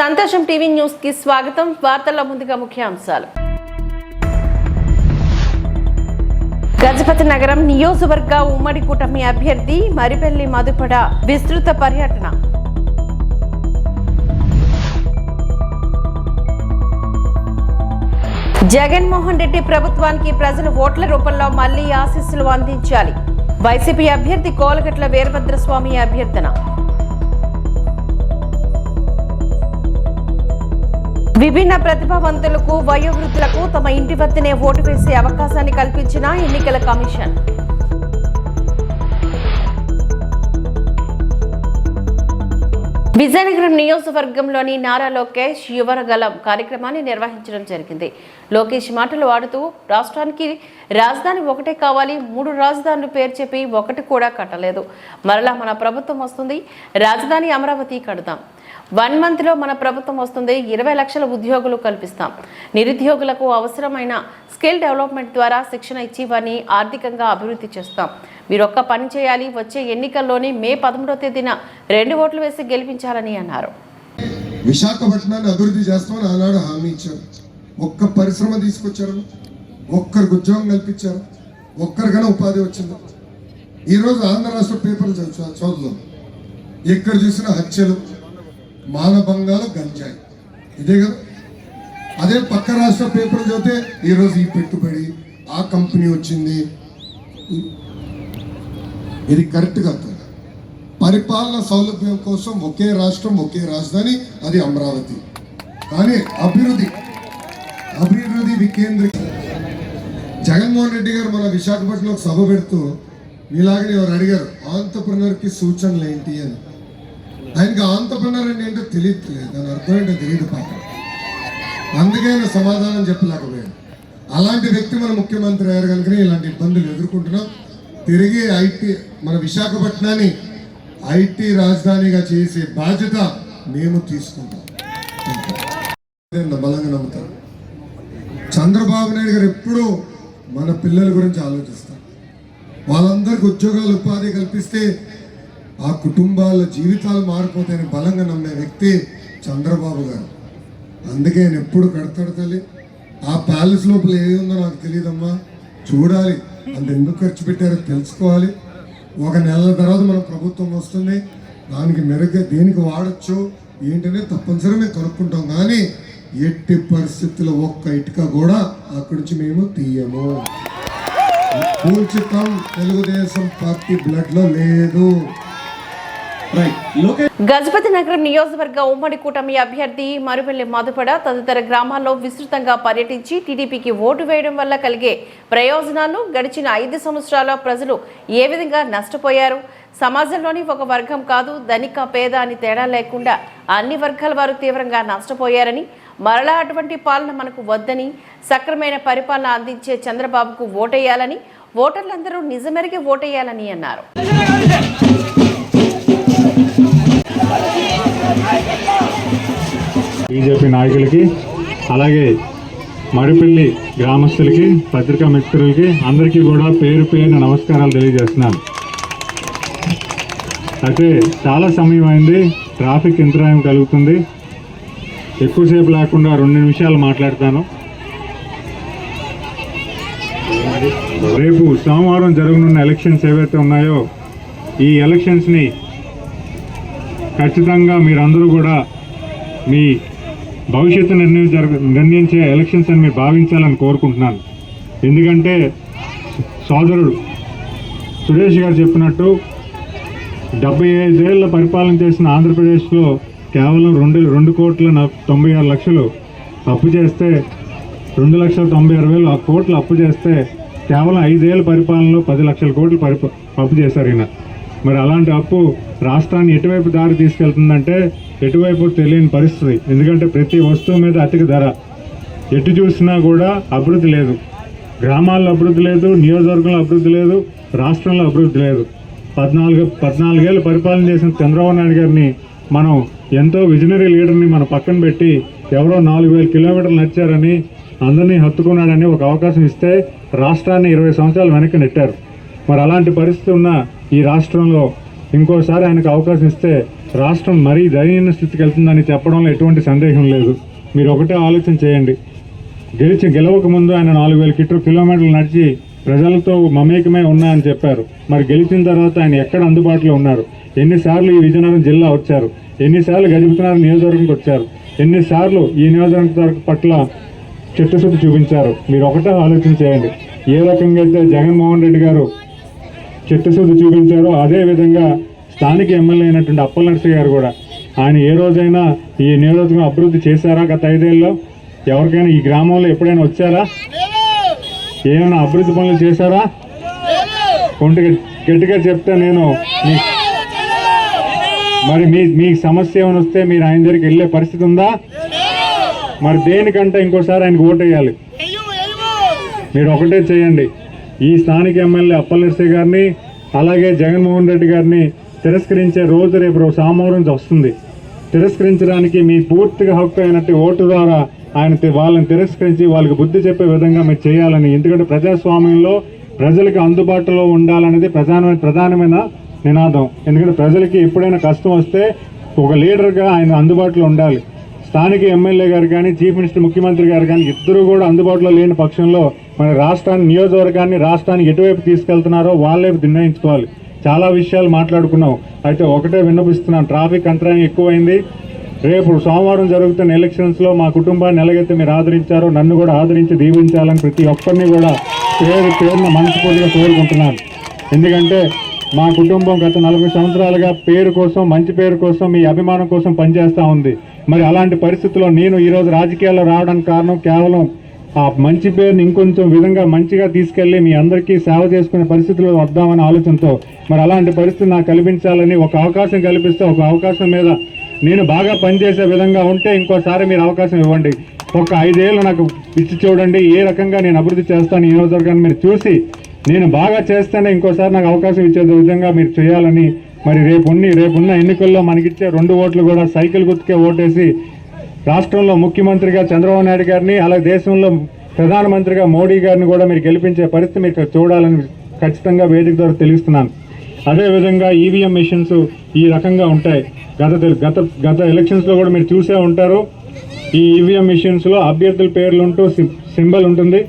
సంతోషం టీవీ న్యూస్కి స్వాగతం. వార్తల ముందుగా ముఖ్యాంశాలు. గజపతి నగరం నియోజకవర్గ ఉమ్మడి కూటమి అభ్యర్థి మరిపెల్లి మధుపడ విస్తృత పర్యటన. జగన్మోహన్ రెడ్డి ప్రభుత్వానికి ప్రజలు ఓట్ల రూపంలో మళ్ళీ ఆశీస్సులు అందించాలి. వైసీపీ అభ్యర్థి కోలగట్ల వీరభద్రస్వామి అభ్యర్థన. విభిన్న ప్రతిభావంతులకు వయోవృద్ధులకు తమ ఇంటి వద్దనే ఓటు వేసే అవకాశాన్ని కల్పించిన ఎన్నికల కమిషన్. విజయనగరం నియోజకవర్గంలోని నారా లోకేష్ యువరగలం కార్యక్రమాన్ని నిర్వహించడం జరిగింది. లోకేష్ మాటలు ఆడుతూ రాష్ట్రానికి రాజధాని ఒకటే కావాలి మూడు రాజధానులు పేరు చెప్పి ఒకటి కూడా కట్టలేదు. మరలా మన ప్రభుత్వం వస్తుంది రాజధాని అమరావతి కడదాం. వన్ మంత్లో మన ప్రభుత్వం వస్తుంది ఇరవై లక్షల ఉద్యోగులు కల్పిస్తాం. నిరుద్యోగులకు అవసరమైన స్కిల్ డెవలప్మెంట్ ద్వారా శిక్షణ ఇచ్చి వారిని ఆర్థికంగా అభివృద్ధి చేస్తాం. మీరు ఒక్క పని చేయాలి వచ్చే ఎన్నికల్లోనే మే పదమూడవ తేదీన రెండు ఓట్లు వేసి గెలిపించాలని అన్నారు. విశాఖపట్నాన్ని అభివృద్ధి చేస్తామని ఆనాడు హామీ ఇచ్చారు. ఒక్క పరిశ్రమ తీసుకొచ్చారు. ఒక్కరికి ఉద్యోగం కల్పించారు. ఒక్కరికైనా ఉపాధి వచ్చింది. ఈరోజు ఆంధ్ర రాష్ట్ర పేపర్లు చదువు ఎక్కడ చూసినా హత్యలు. మానభంగాలు గంజాయి. ఇదే కదా? అదే పక్క రాష్ట్ర పేపర్లు చదివితే ఈరోజు ఈ పెట్టుబడి ఆ కంపెనీ వచ్చింది. ఇది కరెక్ట్ కాదు పరిపాలన సౌలభ్యం కోసం ఒకే రాష్ట్రం ఒకే రాజధాని అది అమరావతి. కానీ అభివృద్ధి అభివృద్ధి వికేంద్ర జగన్మోహన్ రెడ్డి గారు మన విశాఖపట్నంలో సభ పెడుతూ మీలాగనే ఎవరు అడిగారు ఆంధ్రప్రనర్కి సూచనలు ఏంటి? అని. ఆయనకి ఆంధ్రప్రనర్ అంటే ఏంటో తెలియట్లేదు. దాని అర్థం ఏంటో తెలియదు పాప. అందుకే ఆయన సమాధానం చెప్పలేకపోయాను అలాంటి వ్యక్తి మన ముఖ్యమంత్రి అయ్యారు కనుక ఇలాంటి ఇబ్బందులు ఎదుర్కొంటున్నాం. తిరిగి ఐటీ మన విశాఖపట్నాన్ని ఐటీ రాజధానిగా చేసే బాధ్యత మేము తీసుకుంటాం. బలంగా నమ్ముతాను చంద్రబాబు నాయుడు గారు ఎప్పుడూ మన పిల్లల గురించి ఆలోచిస్తారు. వాళ్ళందరికీ ఉద్యోగాలు ఉపాధి కల్పిస్తే ఆ కుటుంబాల జీవితాలు మారిపోతాయని బలంగా నమ్మే వ్యక్తి చంద్రబాబు గారు. అందుకే ఆయన ఎప్పుడు కడతాడు తల్లి. ఆ ప్యాలెస్ లోపల ఏది ఉందో నాకు తెలియదమ్మా చూడాలి. అంత ఎందుకు ఖర్చు పెట్టారో తెలుసుకోవాలి. ఒక నెల తర్వాత మన ప్రభుత్వం వస్తుంది. దానికి మెరుగ్గా దేనికి వాడచ్చు ఏంటనే తప్పనిసరిగా మేము కనుక్కుంటాం. కానీ ఎట్టి పరిస్థితుల్లో ఒక్క ఇటుక కూడా అక్కడి నుంచి మేము తీయము. కూల్చితం తెలుగుదేశం పార్టీ బ్లడ్లో లేదు. గజపతి నగరం నియోజకవర్గ ఉమ్మడి కూటమి అభ్యర్థి మరువెల్లి మధుపడ తదితర గ్రామాల్లో విస్తృతంగా పర్యటించి టీడీపీకి ఓటు వేయడం వల్ల కలిగే ప్రయోజనాలు గడిచిన ఐదు సంవత్సరాల ప్రజలు ఏ విధంగా నష్టపోయారు? సమాజంలోని ఒక వర్గం కాదు ధనిక పేద అని తేడా లేకుండా అన్ని వర్గాల వారు తీవ్రంగా నష్టపోయారని మరలా అటువంటి పాలన మనకు వద్దని సక్రమైన పరిపాలన అందించే చంద్రబాబుకు ఓటేయాలని ఓటర్లందరూ నిజమెరిగి ఓటేయాలని అన్నారు. బీజేపీ నాయకులకి అలాగే మడిపల్లి గ్రామస్తులకి పత్రికా మిత్రులకి అందరికీ కూడా పేరు పేరున నమస్కారాలు తెలియజేస్తున్నాను. అయితే చాలా సమయం అయింది ట్రాఫిక్ అంతరాయం కలుగుతుంది. ఎక్కువసేపు లేకుండా రెండు నిమిషాలు మాట్లాడతాను. రేపు సోమవారం జరగనున్న ఎలక్షన్స్ ఏవైతే ఉన్నాయో ఈ ఎలక్షన్స్ని ఖచ్చితంగా మీరందరూ కూడా మీ భవిష్యత్తు నిర్ణయం జరగ నిర్ణయించే ఎలక్షన్స్ అని మీరు భావించాలని కోరుకుంటున్నాను. ఎందుకంటే సోదరుడు సురేష్ గారు చెప్పినట్టు డెబ్బై ఐదేళ్ళ పరిపాలన చేసిన ఆంధ్రప్రదేశ్లో కేవలం రెండు రెండు కోట్ల న- తొంభై ఆరు లక్షలు అప్పు చేస్తే రెండు లక్షల తొంభై ఆరు వేలు ఆ కోట్లు అప్పు చేస్తే కేవలం ఐదేళ్ళ పరిపాలనలో పది లక్షల కోట్లు పరిప అప్పు చేశారు ఈయన. మరి అలాంటి అప్పు రాష్ట్రాన్ని ఎటువైపు దారి తీసుకెళ్తుందంటే ఎటువైపు తెలియని పరిస్థితి. ఎందుకంటే ప్రతి వస్తువు మీద అతిక ధర. ఎటు చూసినా కూడా అభివృద్ధి లేదు. గ్రామాల్లో అభివృద్ధి లేదు నియోజకవర్గంలో అభివృద్ధి లేదు రాష్ట్రంలో అభివృద్ధి లేదు. పద్నాలుగు పద్నాలుగేళ్ళు పరిపాలన చేసిన చంద్రబాబు నాయుడు గారిని మనం ఎంతో విజనరీ లీడర్ని మన పక్కన పెట్టి ఎవరో నాలుగు వేల కిలోమీటర్లు నచ్చారని అందరినీ హత్తుకున్నాడని ఒక అవకాశం ఇస్తే రాష్ట్రాన్ని ఇరవై సంవత్సరాలు వెనక్కి నెట్టారు. మరి అలాంటి పరిస్థితి ఉన్న ఈ రాష్ట్రంలో ఇంకోసారి ఆయనకు అవకాశం ఇస్తే రాష్ట్రం మరీ దయనీయ స్థితికి వెళ్తుందని చెప్పడంలో ఎటువంటి సందేహం లేదు. మీరు ఒకటే ఆలోచన చేయండి. గెలిచి గెలవక ముందు ఆయన నాలుగు వేల కిలో కిలోమీటర్లు నడిచి ప్రజలతో మమేకమై ఉన్నాయని చెప్పారు. మరి గెలిచిన తర్వాత ఆయన ఎక్కడ అందుబాటులో ఉన్నారు? ఎన్నిసార్లు ఈ విజయనగరం జిల్లా వచ్చారు? ఎన్నిసార్లు గజపతినగరం నియోజకవర్గంకి వచ్చారు? ఎన్నిసార్లు ఈ నియోజకవర్గం పట్ల చిత్తశుద్ధి చూపించారు? మీరు ఒకటే ఆలోచన చేయండి. ఏ రకంగా అయితే జగన్మోహన్ రెడ్డి గారు చిత్తశుద్ధి చూపించారో. అదే విధంగా స్థానిక ఎమ్మెల్యే అయినటువంటి అప్పల నరసింహ గారు కూడా. ఆయన ఏ రోజైనా ఈ నియోజకవర్గం అభివృద్ధి చేశారా గత ఐదేళ్ళలో? ఎవరికైనా ఈ గ్రామంలో ఎప్పుడైనా వచ్చారా? ఏమైనా అభివృద్ధి పనులు చేశారా? కొంటిగా గట్టిగా చెప్తే నేను మీ మరి మీ మీకు సమస్య ఏమైనా వస్తే మీరు ఆయన దగ్గరికి వెళ్ళే పరిస్థితి ఉందా? మరి దేనికంటే ఇంకోసారి ఆయనకు ఓటేయాలి మీరు ఒకటే చేయండి. ఈ స్థానిక ఎమ్మెల్యే అప్పలనర్సే గారిని అలాగే జగన్మోహన్ రెడ్డి గారిని తిరస్కరించే రోజు రేపు రోజు సోమవారం వస్తుంది. తిరస్కరించడానికి మీ పూర్తిగా హక్కు అయినట్టు ఓటు ద్వారా ఆయన వాళ్ళని తిరస్కరించి వాళ్ళకి బుద్ధి చెప్పే విధంగా మీరు చేయాలని ఎందుకంటే ప్రజాస్వామ్యంలో ప్రజలకు అందుబాటులో ఉండాలనేది ప్రధాన ప్రధానమైన నినాదం. ఎందుకంటే ప్రజలకి ఎప్పుడైనా కష్టం వస్తే ఒక లీడర్గా ఆయన అందుబాటులో ఉండాలి. స్థానిక ఎమ్మెల్యే గారు కానీ చీఫ్ మినిస్టర్ ముఖ్యమంత్రి గారు కానీ ఇద్దరు కూడా అందుబాటులో లేని పక్షంలో మన రాష్ట్రాన్ని నియోజకవర్గాన్ని రాష్ట్రాన్ని ఎటువైపు తీసుకెళ్తున్నారో వాళ్ళే నిర్ణయించుకోవాలి. చాలా విషయాలు మాట్లాడుకున్నాం. అయితే ఒకటే విన్నపిస్తున్నాను. ట్రాఫిక్ అంతరాయం ఎక్కువైంది. రేపు సోమవారం జరుగుతున్న ఎలక్షన్స్లో మా కుటుంబాన్ని ఎలాగైతే మీరు ఆదరించారో నన్ను కూడా ఆదరించి దీవించాలని ప్రతి ఒక్కరిని కూడా పేరు పేరున మనస్ఫూర్తిగా కోరుకుంటున్నాను. ఎందుకంటే మా కుటుంబం గత నలభై సంవత్సరాలుగా పేరు కోసం మంచి పేరు కోసం మీ అభిమానం కోసం పనిచేస్తూ ఉంది. మరి అలాంటి పరిస్థితుల్లో నేను ఈరోజు రాజకీయాల్లో రావడానికి కారణం కేవలం ఆ మంచి పేరుని ఇంకొంచెం విధంగా మంచిగా తీసుకెళ్ళి మీ అందరికీ సేవ చేసుకునే పరిస్థితుల్లో వద్దామనే ఆలోచనతో మరి అలాంటి పరిస్థితి నాకు కల్పించాలని ఒక అవకాశం కల్పిస్తే ఒక అవకాశం మీద నేను బాగా పనిచేసే విధంగా ఉంటే ఇంకోసారి మీరు అవకాశం ఇవ్వండి. ఒక ఐదేళ్ళు నాకు ఇచ్చి చూడండి. ఏ రకంగా నేను అభివృద్ధి చేస్తాను ఈ నియోజకవర్గాన్ని మీరు చూసి నేను బాగా చేస్తేనే ఇంకోసారి నాకు అవకాశం ఇచ్చే విధంగా మీరు చేయాలని మరి రేపున్ని రేపున్న ఎన్నికల్లో మనకిచ్చే రెండు ఓట్లు కూడా సైకిల్ గుర్తుకే ఓటేసి రాష్ట్రంలో ముఖ్యమంత్రిగా చంద్రబాబు నాయుడు గారిని అలాగే దేశంలో ప్రధానమంత్రిగా మోడీ గారిని కూడా మీరు గెలిపించే పరిస్థితి మీరు చూడాలని ఖచ్చితంగా వేదిక ద్వారా తెలుస్తున్నాను. అదేవిధంగా ఈవీఎం మిషన్స్ ఈ రకంగా ఉంటాయి. గత గత గత ఎలక్షన్స్లో కూడా మీరు చూసే ఉంటారు. ఈ ఈవీఎం మిషన్స్లో అభ్యర్థుల పేర్లు ఉంటూ సింబల్ ఉంటుంది.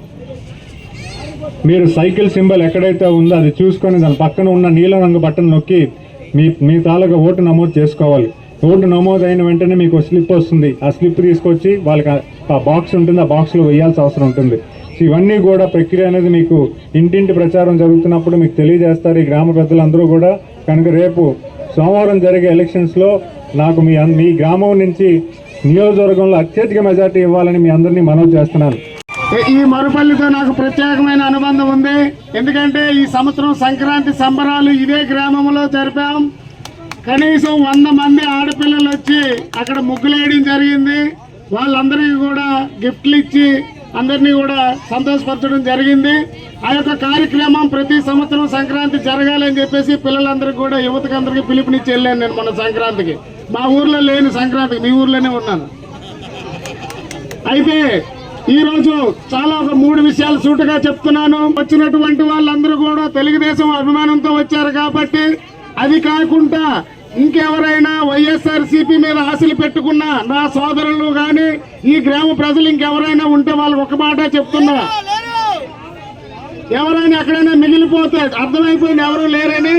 మీరు సైకిల్ సింబల్ ఎక్కడైతే ఉందో అది చూసుకొని దాని పక్కన ఉన్న నీలం రంగు బట్టను నొక్కి మీ మీ తాలూకా ఓటు నమోదు చేసుకోవాలి. ఓటు నమోదైన వెంటనే మీకు స్లిప్ వస్తుంది. ఆ స్లిప్ తీసుకొచ్చి వాళ్ళకి ఆ- బాక్స్ ఉంటుంది. ఆ బాక్స్లో వేయాల్సిన అవసరం ఉంటుంది. సో ఇవన్నీ కూడా ప్రక్రియ అనేది మీకు ఇంటింటి ప్రచారం జరుగుతున్నప్పుడు మీకు తెలియజేస్తారు. ఈ గ్రామ పెద్దలందరూ కూడా. కనుక రేపు సోమవారం జరిగే ఎలక్షన్స్లో నాకు మీ మీ గ్రామం నుంచి నియోజకవర్గంలో అత్యధిక మెజార్టీ ఇవ్వాలని మీ అందరినీ మనవి చేస్తున్నాను. ఈ మరుపల్లితో నాకు ప్రత్యేకమైన అనుబంధం ఉంది. ఎందుకంటే ఈ సంవత్సరం సంక్రాంతి సంబరాలు ఇదే గ్రామంలో జరిపాం. కనీసం వంద మంది ఆడపిల్లలు వచ్చి అక్కడ ముగ్గులేయడం జరిగింది. వాళ్ళందరికీ కూడా గిఫ్ట్లు ఇచ్చి అందరినీ కూడా సంతోషపరచడం జరిగింది. ఆ యొక్క కార్యక్రమం ప్రతి సంవత్సరం సంక్రాంతి జరగాలని చెప్పేసి పిల్లలందరికీ కూడా యువతకి అందరికీ పిలుపునిచ్చి వెళ్ళాను నేను మొన్న సంక్రాంతికి. మా ఊర్లో లేని సంక్రాంతికి మీ ఊర్లోనే ఉన్నాను. అయితే ఈరోజు చాలా ఒక మూడు విషయాలు సూటుగా చెప్తున్నాను. వచ్చినటువంటి వాళ్ళందరూ కూడా తెలుగుదేశం అభిమానంతో వచ్చారు కాబట్టి అది కాకుండా ఇంకెవరైనా వైఎస్ఆర్ సిపి మీద ఆశలు పెట్టుకున్న నా సోదరులు కానీ ఈ గ్రామ ప్రజలు ఇంకెవరైనా ఉంటే వాళ్ళకి ఒక మాట చెప్తున్నా. ఎవరైనా ఎక్కడైనా మిగిలిపోతే అర్థమైపోయింది ఎవరు లేరని?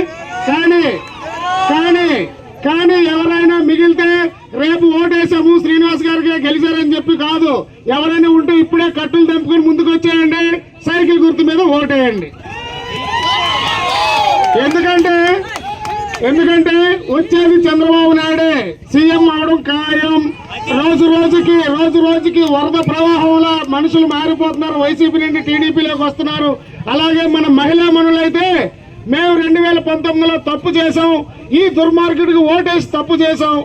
కానీ కానీ కానీ ఎవరైనా మిగిలితే రేపు ఓటేసాము శ్రీనివాస్ గారికి గెలిచారని చెప్పి కాదు. ఎవరైనా ఉంటే ఇప్పుడే కట్టులు తెంపుకొని ముందుకు వచ్చేయండి సైకిల్ గుర్తు మీద ఓటేయండి. ఎందుకంటే ఎందుకంటే వచ్చేది చంద్రబాబు నాయుడే. సీఎం అవడం ఖాయం. రోజు రోజుకి రోజు రోజుకి వరద ప్రవాహంలో మనుషులు మారిపోతున్నారు. వైసీపీ నుండి టీడీపీలోకి వస్తున్నారు. అలాగే మన మహిళా మనులైతే మేము రెండు వేల పంతొమ్మిదిలో తప్పు చేశాం. ఈ దుర్మార్గుడికి ఓటేసి తప్పు చేసాం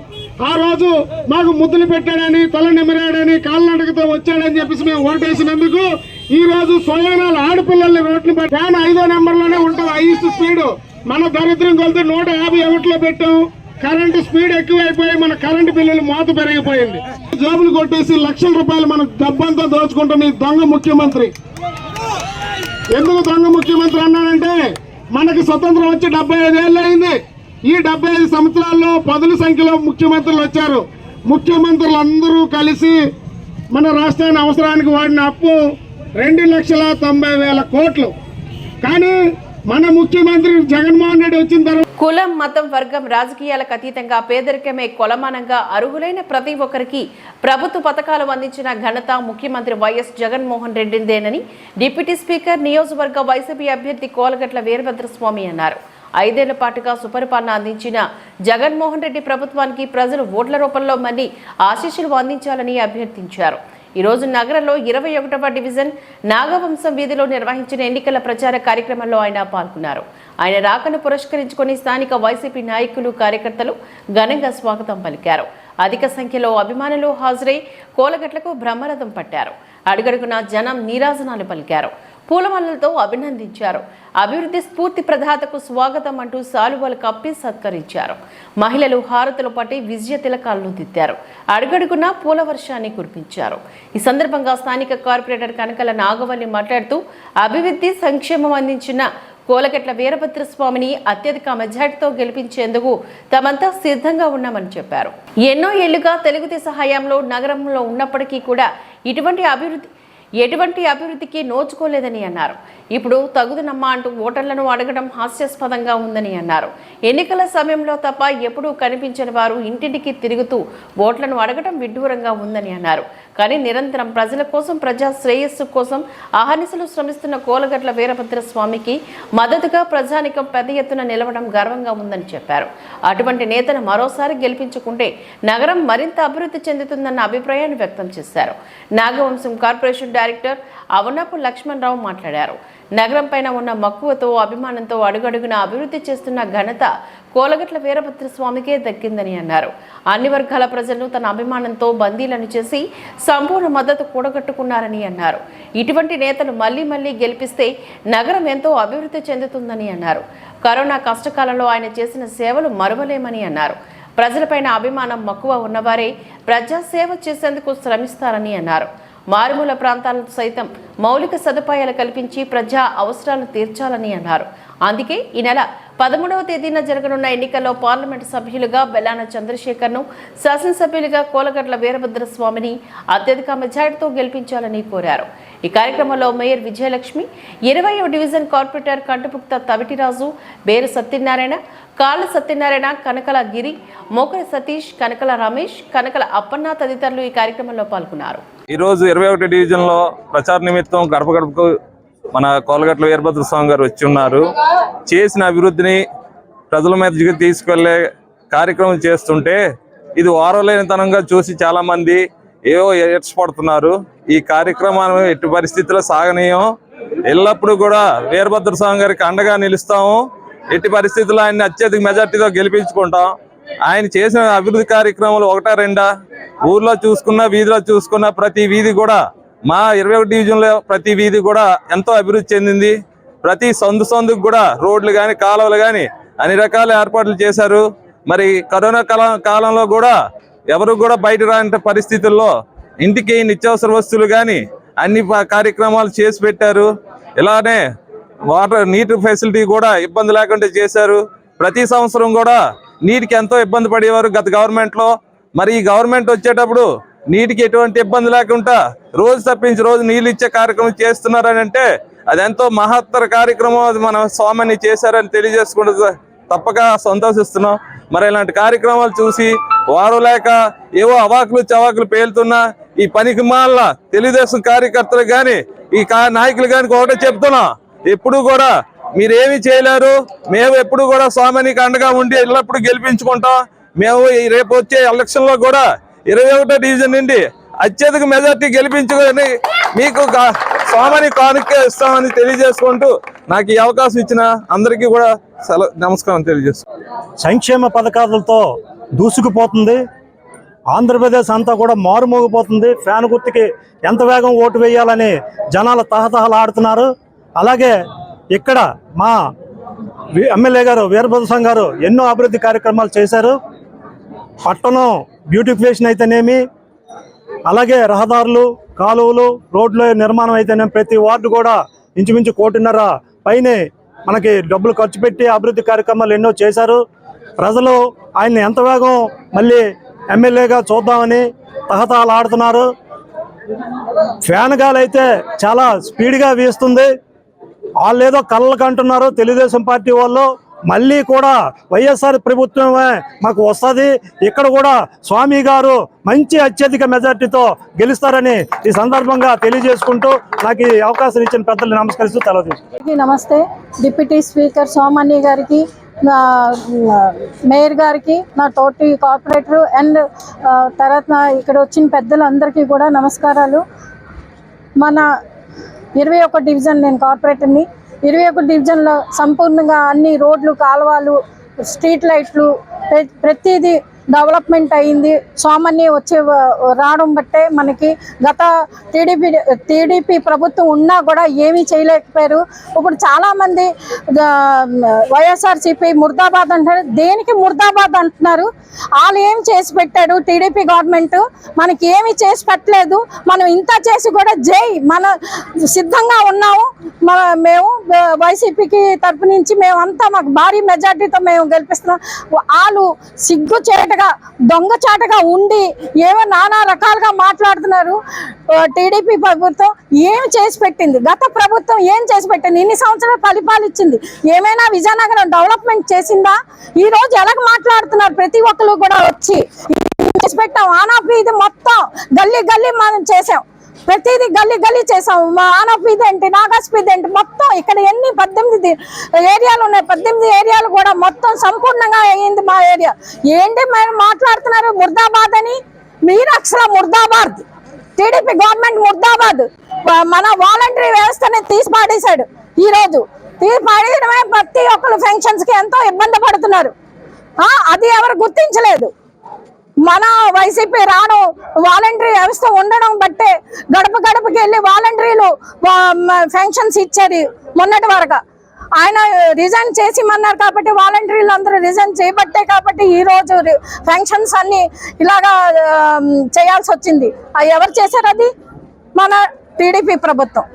ఆ రోజు మాకు ముద్దులు పెట్టాడని తల నిమిరాడని కాళ్ళనడకతో వచ్చాడని చెప్పేసి మేము ఓటేసినందుకు ఈ రోజు స్వయానాలు ఆడపిల్లల్ని రోడ్లు ఫ్యాన్ ఐదో నెంబర్లోనే ఉంటాం హైయెస్ట్ స్పీడ్. మన దరిద్రం కొలితే నూట యాభై ఒకటిలో పెట్టాం. కరెంటు స్పీడ్ ఎక్కువైపోయి మన కరెంటు బిల్లులు మోత పెరిగిపోయింది. జాబులు కొట్టేసి లక్షల రూపాయలు మన డబ్బంతా దోచుకుంటున్న ఈ దొంగ ముఖ్యమంత్రి. ఎందుకు దొంగ ముఖ్యమంత్రి అన్నానంటే మనకి స్వతంత్రం వచ్చి డెబ్బై ఐదేళ్ళు అయింది. ఈ డెబ్బై ఐదు సంవత్సరాల్లో పదుల సంఖ్యలో ముఖ్యమంత్రులు వచ్చారు. ముఖ్యమంత్రులు అందరూ కలిసి మన రాష్ట్రాన్ని అవసరానికి వాడిన అప్పు రెండు లక్షల తొంభై వేల కోట్లు. కానీ మన ముఖ్యమంత్రి జగన్మోహన్ రెడ్డి వచ్చిన తర్వాత కులం మతం వర్గం రాజకీయాలకు అతీతంగా పేదరికమే కొలమానంగా అర్హులైన ప్రతి ఒక్కరికి ప్రభుత్వ పథకాలు అందించిన ఘనత ముఖ్యమంత్రి వైఎస్ జగన్మోహన్ రెడ్డిదేనని డిప్యూటీ స్పీకర్ నియోజకవర్గ వైసీపీ అభ్యర్థి కోలగట్ల వీరభద్రస్వామి అన్నారు. ఐదేళ్ళ పాటుగా సుపరిపాలన అందించిన జగన్మోహన్ రెడ్డి ప్రభుత్వానికి ప్రజలు ఓట్ల రూపంలో మళ్ళీ ఆశీస్సులు అందించాలని అభ్యర్థించారు. ఈ రోజు నగరంలో ఇరవై ఒకటవ డివిజన్ నాగవంశం వీధిలో నిర్వహించిన ఎన్నికల ప్రచార కార్యక్రమంలో ఆయన పాల్గొన్నారు. ఆయన రాకను పురస్కరించుకొని స్థానిక వైసీపీ నాయకులు కార్యకర్తలు ఘనంగా స్వాగతం పలికారు. అధిక సంఖ్యలో అభిమానులు హాజరై కోలగట్లకు బ్రహ్మరథం పట్టారు. అడుగడుగున జనం నీరాజనాలు పలికారు. పూలమాలలతో అభినందించారు. అభివృద్ధి స్ఫూర్తి ప్రదాతకు స్వాగతం అంటూ సాలువలు కప్పి సత్కరించారు. మహిళలు హారతులు పట్టి విజయ తిలకాలను దిద్దారు. అడుగడుగున పూల వర్షాన్ని కురిపించారు. ఈ సందర్భంగా స్థానిక కార్పొరేటర్ కనకల నాగవల్లి మాట్లాడుతూ అభివృద్ధి సంక్షేమం అందించిన కోలగట్ల వీరభద్రస్వామిని అత్యధిక మెజార్టీతో గెలిపించేందుకు తమంతా సిద్ధంగా ఉన్నామని చెప్పారు. ఎన్నో ఏళ్ళుగా తెలుగుదేశం హయాంలో నగరంలో ఉన్నప్పటికీ కూడా ఇటువంటి అభివృద్ధి ఎటువంటి అభివృద్ధికి నోచుకోలేదని అన్నారు. ఇప్పుడు తగుదనమ్మా అంటూ ఓటర్లను అడగడం హాస్యాస్పదంగా ఉందని అన్నారు. ఎన్నికల సమయంలో తప్ప ఎప్పుడూ కనిపించని వారు ఇంటింటికి తిరుగుతూ ఓట్లను అడగడం విడ్డూరంగా ఉందని అన్నారు. కానీ నిరంతరం ప్రజల కోసం ప్రజా శ్రేయస్సు కోసం అహర్నిశలు శ్రమిస్తున్న కోలగట్ల వీరభద్ర స్వామికి మద్దతుగా ప్రజానికం పెద్ద ఎత్తున నిలవడం గర్వంగా ఉందని చెప్పారు. అటువంటి నేతను మరోసారి గెలిపించుకుంటే నగరం మరింత అభివృద్ధి చెందుతుందన్న అభిప్రాయాన్ని వ్యక్తం చేశారు. నాగవంశం కార్పొరేషన్ డైరెక్టర్ అవనపు లక్ష్మణరావు మాట్లాడారు. నగరం పైన ఉన్న మక్కువతో అభిమానంతో అడుగడుగున అభివృద్ధి చేస్తున్న ఘనత కోలగట్ల వీరభద్ర స్వామికే దక్కిందని అన్నారు. అన్ని వర్గాల ప్రజలు తన అభిమానంతో బందీలను చేసి సంపూర్ణ మద్దతు కూడగట్టుకున్నారని అన్నారు. ఇటువంటి నేతలు మళ్ళీ మళ్ళీ గెలిపిస్తే నగరం ఎంతో అభివృద్ధి చెందుతుందని అన్నారు. కరోనా కష్టకాలంలో ఆయన చేసిన సేవలు మరువలేమని అన్నారు. ప్రజలపైన అభిమానం మక్కువ ఉన్నవారే ప్రజాసేవ చేసేందుకు శ్రమిస్తారని అన్నారు. మారుమూల ప్రాంతాలకు సైతం మౌలిక సదుపాయాలు కల్పించి ప్రజా అవసరాలు తీర్చాలని అన్నారు. అందుకే ఈ నెల పదమూడవ తేదీన జరగనున్న ఎన్నికల్లో పార్లమెంటు సభ్యులుగా బెల్లాన చంద్రశేఖర్ను శాసనసభ్యులుగా కోలగట్ల వీరభద్ర స్వామిని అత్యధిక మెజార్టీతో గెలిపించాలని కోరారు. ఈ కార్యక్రమంలో మేయర్ విజయలక్ష్మి ఇరవై డివిజన్ కార్పొరేటర్ కంటపుక్త తవిటిరాజు బేరు సత్యనారాయణ కాళ్ళ సత్యనారాయణ కనకల గిరి మోకర సతీష్ కనకల రమేష్ కనకల అప్పన్న తదితరులు ఈ కార్యక్రమంలో పాల్గొన్నారు. ఈరోజు ఇరవై ఒకటి డివిజన్లో ప్రచార నిమిత్తం గడప గడపకు మన కోలగట్ల వీరభద్ర స్వామి గారు వచ్చి ఉన్నారు. చేసిన అభివృద్ధిని ప్రజల మీద తీసుకెళ్ళే కార్యక్రమం చేస్తుంటే ఇది ఓరలేనితనంగా చూసి చాలా మంది ఏవో ఏర్చపడుతున్నారు ఈ కార్యక్రమాన్ని ఎట్టి పరిస్థితుల్లో సాగనీయం. ఎల్లప్పుడూ కూడా వీరభద్ర స్వామి గారికి అండగా నిలుస్తాము. ఎట్టి పరిస్థితుల్లో ఆయన్ని అత్యధిక మెజార్టీతో గెలిపించుకుంటాం. ఆయన చేసిన అభివృద్ధి కార్యక్రమాలు ఒకటా రెండా? ఊర్లో చూసుకున్న వీధిలో చూసుకున్న ప్రతి వీధి కూడా మా ఇరవై ఒకటి డివిజన్లో ప్రతి వీధి కూడా ఎంతో అభివృద్ధి చెందింది. ప్రతి సందు సందుకు కూడా రోడ్లు కానీ కాలువలు కానీ అన్ని రకాల ఏర్పాట్లు చేశారు. మరి కరోనా కాలం కాలంలో కూడా ఎవరు కూడా బయట రాని పరిస్థితుల్లో ఇంటికి నిత్యావసర వస్తువులు కానీ అన్ని ప- కార్యక్రమాలు చేసి పెట్టారు. ఇలానే వాటర్ నీటి ఫెసిలిటీ కూడా ఇబ్బంది లేకుండా చేశారు. ప్రతి సంవత్సరం కూడా నీటికి ఎంతో ఇబ్బంది పడేవారు గత గవర్నమెంట్లో. మరి ఈ గవర్నమెంట్ వచ్చేటప్పుడు నీటికి ఎటువంటి ఇబ్బంది లేకుండా రోజు తప్పించి రోజు నీళ్ళు ఇచ్చే కార్యక్రమం చేస్తున్నారని అంటే అది ఎంతో మహత్తర కార్యక్రమం అది మన స్వామిని చేశారని తెలియజేసుకుంటూ తప్పక సంతోషిస్తున్నాం. మరి ఇలాంటి కార్యక్రమాలు చూసి వారు లేక ఏవో అవాకులు చవాకులు పేలుతున్నా ఈ పనికి మాల తెలుగుదేశం కార్యకర్తలు కానీ ఈ కా- నాయకులు కానీ ఒకటే చెప్తున్నాం. ఎప్పుడు కూడా మీరేమి చేయలేరు మేము ఎప్పుడు కూడా స్వామినికి అండగా ఉండి ఎల్లప్పుడు గెలిపించుకుంటాం. మేము రేపు వచ్చే ఎలక్షన్లో కూడా ఇరవై ఒకటో డివిజన్ నుండి అత్యధిక మెజార్టీ గెలిపించుకొని మీకు స్వామిని కానుక ఇస్తామని తెలియజేసుకుంటూ నాకు ఈ అవకాశం ఇచ్చిన అందరికీ కూడా సెలవు నమస్కారం తెలియజేస్తున్నాను సంక్షేమ పథకాలతో దూసుకుపోతుంది. ఆంధ్రప్రదేశ్ అంతా కూడా మారుమోగిపోతుంది. ఫ్యాన్ గుర్తుకి ఎంత వేగం ఓటు వేయాలని జనాలు తహతహలాడుతున్నారు. అలాగే ఇక్కడ మా ఎమ్మెల్యే గారు వీరభద్ర గారు ఎన్నో అభివృద్ధి కార్యక్రమాలు చేశారు. పట్టణం బ్యూటిఫికేషన్ అయితేనేమి అలాగే రహదారులు కాలువలు రోడ్ల నిర్మాణం అయితేనేమి ప్రతి వార్డు కూడా ఇంచుమించు కోటిన్నర పైనే మనకి డబ్బులు ఖర్చు పెట్టి అభివృద్ధి కార్యక్రమాలు ఎన్నో చేశారు. ప్రజలు ఆయన్ని ఎంత వేగం మళ్ళీ ఎమ్మెల్యేగా చూద్దామని తహతహలాడుతున్నారు ఫ్యాన్ గాలైతే చాలా స్పీడ్గా వీస్తుంది. వాళ్ళు ఏదో కళ్ళకు అంటున్నారు తెలుగుదేశం పార్టీ వాళ్ళు మళ్ళీ కూడా వైఎస్ఆర్ ప్రభుత్వమే మాకు వస్తుంది. ఇక్కడ కూడా స్వామి గారు మంచి అత్యధిక మెజార్టీతో గెలుస్తారని ఈ సందర్భంగా తెలియజేసుకుంటూ నాకు ఈ అవకాశం ఇచ్చిన పెద్దలు నమస్కరిస్తూ తెలియజేస్తున్నాను నమస్తే. డిప్యూటీ స్పీకర్ సోమాని గారికి నా మేయర్ గారికి నా తోటి కార్పొరేటర్ అండ్ తర్వాత నా ఇక్కడ వచ్చిన పెద్దలందరికీ కూడా నమస్కారాలు. మన ఇరవై ఒక డివిజన్ నేను కార్పొరేటర్ని ఇరవై ఒకటి డివిజన్లో సంపూర్ణంగా అన్ని రోడ్లు కాలువలు స్ట్రీట్ లైట్లు ప్ర- ప్రతిదీ డెవలప్మెంట్ అయింది. సామాన్య వచ్చే రావడం బట్టే మనకి గత టీడీపీ టీడీపీ ప్రభుత్వం ఉన్నా కూడా ఏమీ చేయలేకపోయారు. ఇప్పుడు చాలామంది వైఎస్ఆర్సీపీ ముర్దాబాద్ అంటారు. దేనికి ముర్దాబాద్ అంటున్నారు? వాళ్ళు ఏం చేసి పెట్టాడు టీడీపీ గవర్నమెంట్? మనకి ఏమి చేసి పెట్టలేదు. మనం ఇంత చేసి కూడా జై మన సిద్ధంగా ఉన్నాము. మేము వైసీపీకి తరపు నుంచి మేమంతా మాకు భారీ మెజార్టీతో మేము గెలిపిస్తున్నాం. వాళ్ళు సిగ్గు చేటగా దొంగచాటగా ఉండి ఏమో నానా రకాలుగా మాట్లాడుతున్నారు టీడీపీ ప్రభుత్వం ఏం చేసి పెట్టింది? గత ప్రభుత్వం ఏం చేసి పెట్టింది? ఇన్ని సంవత్సరాలు ఫలిపాలిచ్చింది ఏమైనా విజయనగరం డెవలప్మెంట్ చేసిందా? ఈ రోజు ఎలాగ మాట్లాడుతున్నారు? ప్రతి ఒక్కరు కూడా వచ్చి చేసి పెట్టాం? ఆనాపి ఇది మొత్తం గల్లీ గల్లీ మనం చేసాం. ప్రతిదీ గల్లీ గల్లీ చేసాం మా ఆనపీది ఏంటి నాగాస్పీది ఏంటి మొత్తం ఇక్కడ ఎన్ని పద్దెనిమిది ఏరియాలు ఉన్నాయి పద్దెనిమిది ఏరియాలు కూడా మొత్తం సంపూర్ణంగా అయ్యింది మా ఏరియా. ఏంటి మేము మాట్లాడుతున్నారు ముర్దాబాద్ అని? మీరు అక్షర ముర్దాబాద్. టీడీపీ గవర్నమెంట్ ముర్దాబాద్. మన వాలంటరీ వ్యవస్థని తీసి పాడేశాడు ఈరోజు. తీసి పాడేయడమే ప్రతి ఒక్కరు ఫంక్షన్స్కి ఎంతో ఇబ్బంది పడుతున్నారు. అది ఎవరు గుర్తించలేదు. మన వైసీపీ రాను వాలంటరీ వ్యవస్థ ఉండడం బట్టే గడప గడపకి వెళ్ళి వాలంటరీలు ఫెన్షన్స్ ఇచ్చేది మొన్నటి వరకు. ఆయన రిజైన్ చేసిమన్నారు కాబట్టి వాలంటీర్లు అందరూ రిజైన్ చేయబట్టే కాబట్టి ఈ రోజు ఫంక్షన్స్ అన్ని ఇలాగా చేయాల్సి వచ్చింది. ఎవరు చేశారు అది? మన టీడీపీ ప్రభుత్వం.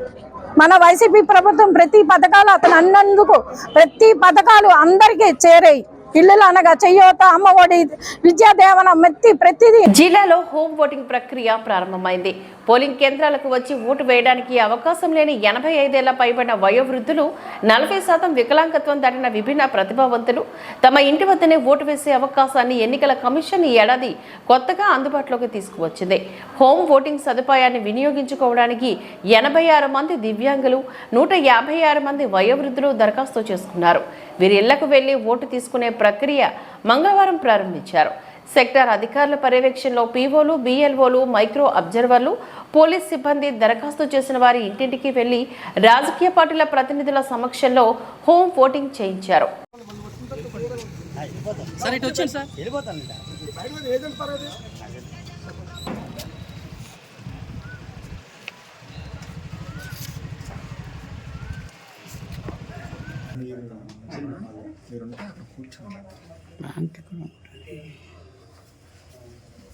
మన వైసీపీ ప్రభుత్వం ప్రతి పథకాలు అతను అన్నందుకు ప్రతి పథకాలు అందరికీ చేరాయి. ఇల్లులు అనగా చెయ్యోత అమ్మఒడి విద్యాదేవన మెత్తి ప్రతిదీ. జిల్లాలో హోమ్ ఓటింగ్ ప్రక్రియ ప్రారంభమైంది. పోలింగ్ కేంద్రాలకు వచ్చి ఓటు వేయడానికి అవకాశం లేని ఎనభై ఐదేళ్ళ పైబడిన వయోవృద్ధులు నలభై శాతం వికలాంగత్వం దాటిన విభిన్న ప్రతిభావంతులు తమ ఇంటి వద్దనే ఓటు వేసే అవకాశాన్ని ఎన్నికల కమిషన్ ఈ ఏడాది కొత్తగా అందుబాటులోకి తీసుకువచ్చింది. హోమ్ ఓటింగ్ సదుపాయాన్ని వినియోగించుకోవడానికి ఎనభై ఆరు మంది దివ్యాంగులు నూట యాభై ఆరు మంది వయోవృద్ధులు దరఖాస్తు చేసుకున్నారు. వీరి ఇళ్ళకు వెళ్ళి ఓటు తీసుకునే ప్రక్రియ మంగళవారం ప్రారంభించారు. సెక్టార్ అధికారుల పర్యవేక్షణలో పీఓలు బీఎల్ఓలు మైక్రో అబ్జర్వర్లు పోలీస్ సిబ్బంది దరఖాస్తు చేసిన వారి ఇంటింటికి వెళ్ళి రాజకీయ పార్టీల ప్రతినిధుల సమక్షంలో హోమ్ ఓటింగ్ చేయించారు.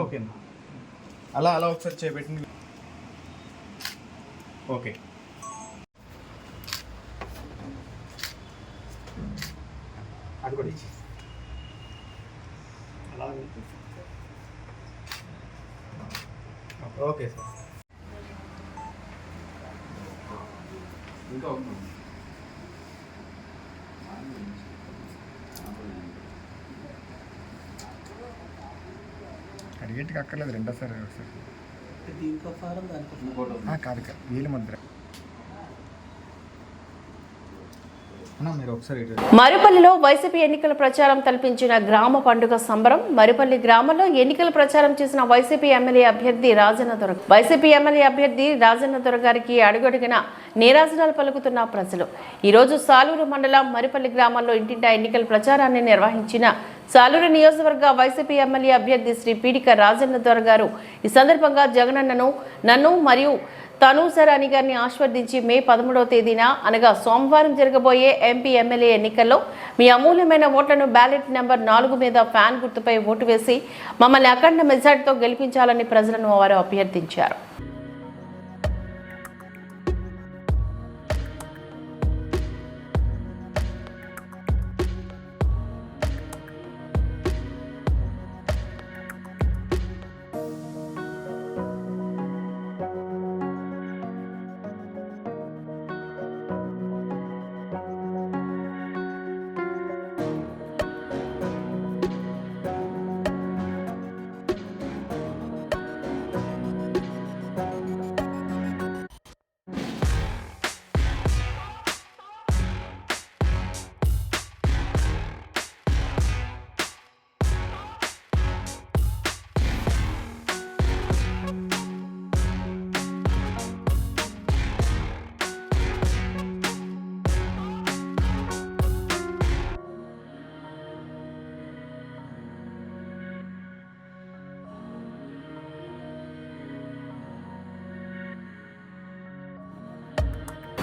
ఓకే. అలా అలా ఒకసారి చేపెట్టింది. ఓకే. అది కూడా ఇచ్చి ఓకే సార్. అడిగేటికి అక్కర్లేదు రెండోసారి ఒకసారి దీంట్లో ఫారం దాంట్లో ఆ, కాదు కాదు. వీలు ముద్ర. అన్న మీరు ఒకసారి ఇటు మరుపల్లిలో వైసీపీ ఎన్నికల ప్రచారం తలపించిన గ్రామ పండుగ సంబరం. మరుపల్లి గ్రామంలో ఎన్నికల ప్రచారం చేసిన వైసీపీ ఎమ్మెల్యే అభ్యర్థి రాజన్న దొర వైసీపీ ఎమ్మెల్యే అభ్యర్థి రాజన్న దొర గారికి అడుగడుగున నీరాజనాలు పలుకుతున్న ప్రజలు. ఈ రోజు సాలూరు మండలం మరిపల్లి గ్రామంలో ఇంటింటా ఎన్నికల ప్రచారాన్ని నిర్వహించిన సాలూరు నియోజకవర్గ వైసీపీ ఎమ్మెల్యే అభ్యర్థి శ్రీ పీడిక రాజన్న దొర గారు. ఈ సందర్భంగా జగనన్నను నన్ను మరియు తనూసరాణి గారిని ఆశీర్వదించి మే పదమూడవ తేదీన అనగా సోమవారం జరగబోయే ఎంపీ ఎమ్మెల్యే ఎన్నికల్లో మీ అమూల్యమైన ఓట్లను బ్యాలెట్ నెంబర్ నాలుగు మీద ఫ్యాన్ గుర్తుపై ఓటు వేసి మమ్మల్ని అఖండ మెజార్టీతో గెలిపించాలని ప్రజలను వారు అభ్యర్థించారు.